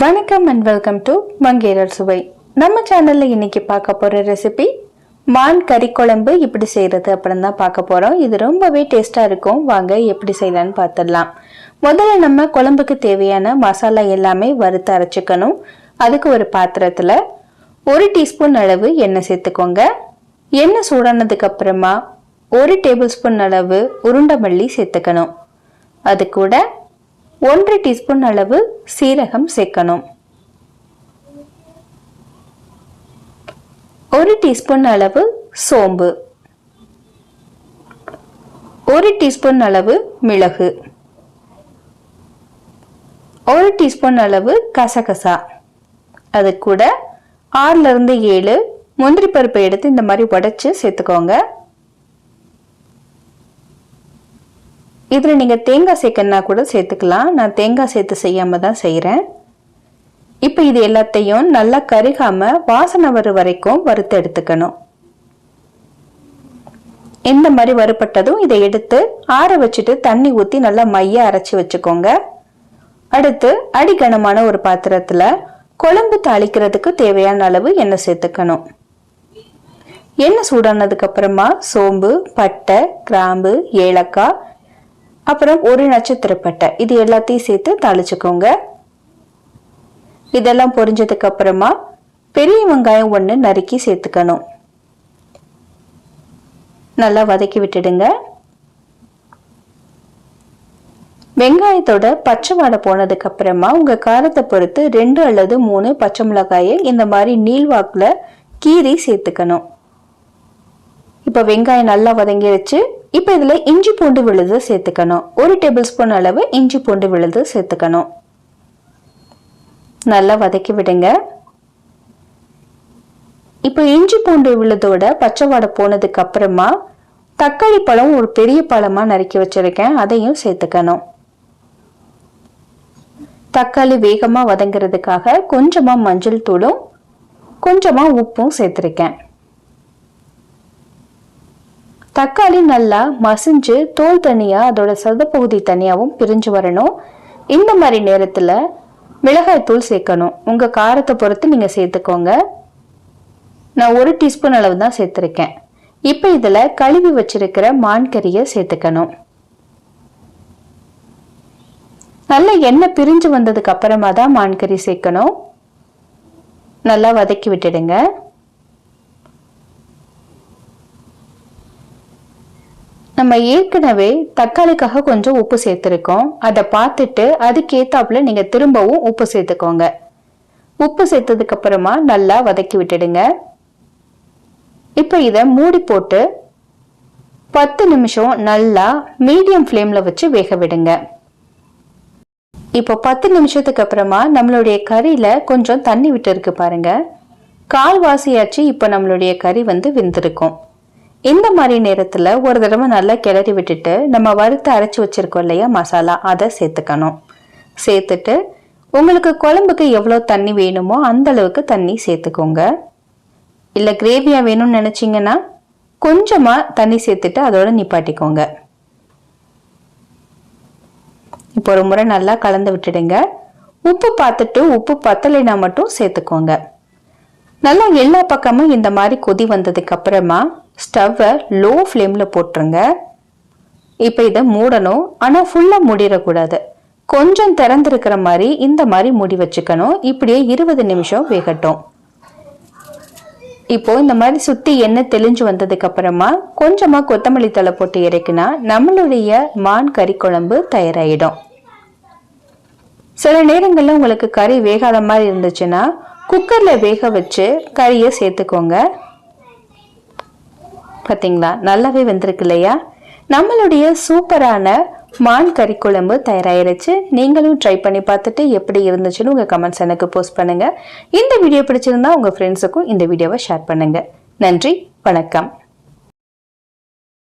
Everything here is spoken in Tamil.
வணக்கம் அண்ட் வெல்கம் டு மங்கேரர் சுவை. நம்ம சேனல்ல இன்னைக்கு பார்க்க போற ரெசிபி மான் கறி குழம்பு இப்படி செய்யறது அப்படின்னு தான் பார்க்க போறோம். இது ரொம்பவே டேஸ்டா இருக்கும். வாங்க எப்படி செய்யலான்னு பார்த்துடலாம். முதல்ல நம்ம குழம்புக்கு தேவையான மசாலா எல்லாமே வறுத்து அரைச்சிக்கணும். அதுக்கு ஒரு பாத்திரத்துல ஒரு டீஸ்பூன் அளவு எண்ணெய் சேர்த்துக்கோங்க. எண்ணெய் சூடானதுக்கு அப்புறமா ஒரு டேபிள் ஸ்பூன் அளவு உருண்டை மல்லி சேர்த்துக்கணும். அது கூட ஒன்றரை டீஸ்பூன் அளவு சீரகம் சேர்க்கணும். ஒரு டீஸ்பூன் அளவு சோம்பு. ஒரு டீஸ்பூன் அளவு மிளகு. ஒரு டீஸ்பூன் அளவு கசகசா. அது கூட ஆறுல இருந்து ஏழு முந்திரி பருப்பை எடுத்து இந்த மாதிரி உடைச்சு சேர்த்துக்கோங்க. இதில் நீங்கள் தேங்காய் சேர்க்கணுன்னா கூட சேர்த்துக்கலாம். நான் தேங்காய் சேர்த்து செய்யாமல் தான் செய்கிறேன் இப்போ இது எல்லாத்தையும் நல்லா கருகாமல் வாசனை வரு வரைக்கும் வறுத்து எடுத்துக்கணும். இந்த மாதிரி வறுப்பட்டதும் இதை எடுத்து ஆற வச்சுட்டு தண்ணி ஊற்றி நல்லா மைய அரைச்சி வச்சுக்கோங்க. அடுத்து அடிகனமான ஒரு பாத்திரத்தில் குழம்பு தாளிக்கிறதுக்கு தேவையான அளவு எண்ணெய் சேர்த்துக்கணும். எண்ணெய் சூடானதுக்கு அப்புறமா சோம்பு பட்டை கிராம்பு ஏலக்காய் அப்புறம் ஒரு நட்சத்திரப்பட்டை. இது எல்லாத்தையும் சேர்த்து தாளிச்சுக்கோங்க. இதெல்லாம் பொரிஞ்சதுக்கு அப்புறமா பெரிய வெங்காயம் ஒன்று நறுக்கி சேர்த்துக்கணும். நல்லா வதக்கி விட்டுடுங்க. வெங்காயத்தோட பச்சை வாடை போனதுக்கு அப்புறமா உங்க காரத்தை பொறுத்து ரெண்டு அல்லது மூணு பச்சை மிளகாயை இந்த மாதிரி நீள்வாக்கில் கீரி சேர்த்துக்கணும். இப்போ வெங்காயம் நல்லா வதங்கிடுச்சு இப்போ இதில் இஞ்சி பூண்டு விழுது சேர்த்துக்கணும். ஒரு டேபிள் ஸ்பூன் அளவு இஞ்சி பூண்டு விழுது சேர்த்துக்கணும். நல்லா வதக்கி விடுங்க. இப்போ இஞ்சி பூண்டு விழுதோட பச்சை வாடை போனதுக்கு அப்புறமா தக்காளி பழம் ஒரு பெரிய பழமாக நறுக்கி வச்சிருக்கேன். அதையும் சேர்த்துக்கணும். தக்காளி வேகமாக வதங்கிறதுக்காக கொஞ்சமாக மஞ்சள் தூளும் கொஞ்சமாக உப்பும் சேர்த்துருக்கேன். தக்காளி நல்லா மசிஞ்சு தோல் தனியாக அதோட சதப்பகுதி தனியாகவும் பிரிஞ்சு வரணும். இந்த மாதிரி நேரத்தில் மிளகாய் தூள் சேர்க்கணும். உங்கள் காரத்தை பொறுத்து நீங்கள் சேர்த்துக்கோங்க. நான் ஒரு டீஸ்பூன் அளவு தான் சேர்த்துருக்கேன். இப்போ இதில் கழுவி வச்சிருக்கிற மான்கறியை சேர்த்துக்கணும். நல்ல எண்ணெய் பிரிஞ்சு வந்ததுக்கு அப்புறமா தான் மான் கறி சேர்க்கணும். நல்லா வதக்கி விட்டுடுங்க. நம்ம ஏற்கனவே தக்காளிக்காக கொஞ்சம் உப்பு சேர்த்துருக்கோம். அதை பார்த்துட்டு அதுக்கேத்தாப்புல நீங்க திரும்பவும் உப்பு சேர்த்துக்கோங்க. உப்பு சேர்த்ததுக்கு அப்புறமா நல்லா வதக்கி விட்டுடுங்க. இப்போ இதை மூடி போட்டு பத்து நிமிஷம் நல்லா மீடியம் ஃப்ளேம்ல வச்சு வேக விடுங்க. இப்போ பத்து நிமிஷத்துக்கு அப்புறமா நம்மளுடைய கறியில கொஞ்சம் தண்ணி விட்டு இருக்கு பாருங்க. கால்வாசியாச்சு இப்போ நம்மளுடைய கறி வந்து வெந்திருக்கும். இந்த மாதிரி நேரத்தில் ஒரு தடவை நல்லா கிளறி விட்டுட்டு நம்ம வறுத்து அரைச்சி வச்சிருக்கோம் இல்லையா மசாலா அதை சேர்த்துக்கணும். சேர்த்துட்டு உங்களுக்கு குழம்புக்கு எவ்வளோ தண்ணி வேணுமோ அந்த அளவுக்கு தண்ணி சேர்த்துக்கோங்க. இல்லை கிரேவியாக வேணும்னு நினச்சிங்கன்னா கொஞ்சமாக தண்ணி சேர்த்துட்டு அதோட நிப்பாட்டிக்கோங்க. இப்போ ஒரு முறை நல்லா கலந்து விட்டுடுங்க. உப்பு பார்த்துட்டு உப்பு பத்தலைனா மட்டும் சேர்த்துக்கோங்க. நல்லா எல்லா பக்கமும் இந்த மாதிரி கொதி வந்ததுக்கு அப்புறமா ஸ்டவ்வை லோ ஃப்ளேமில் போட்டுருங்க. இப்போ இதை மூடணும். ஆனால் ஃபுல்லாக மூடிடக்கூடாது. கொஞ்சம் திறந்துருக்கிற மாதிரி இந்த மாதிரி மூடி வச்சுக்கணும். இப்படியே இருபது நிமிஷம் வேகட்டும். இப்போது இந்த மாதிரி சுற்றி எண்ணெய் தெளிஞ்சு வந்ததுக்கப்புறமா கொஞ்சமாக கொத்தமல்லி தலை போட்டு இறக்கினா நம்மளுடைய மான் கறி குழம்பு தயாராகிடும் சில நேரங்களில் உங்களுக்கு கறி வேகாத மாதிரி இருந்துச்சுன்னா குக்கரில் வேக வச்சு கறியை சேர்த்துக்கோங்க. பார்த்தீங்களா நல்லாவே வந்திருக்கு இல்லையா? நம்மளுடைய சூப்பரான மான் கறி குழம்பு தயாராகிருச்சு நீங்களும் ட்ரை பண்ணி பார்த்துட்டு எப்படி இருந்துச்சுன்னு உங்கள் கமெண்ட்ஸ் எனக்கு போஸ்ட் பண்ணுங்கள் இந்த வீடியோ பிடிச்சிருந்தா உங்கள் ஃப்ரெண்ட்ஸுக்கும் இந்த வீடியோவை ஷேர் பண்ணுங்கள் நன்றி வணக்கம்.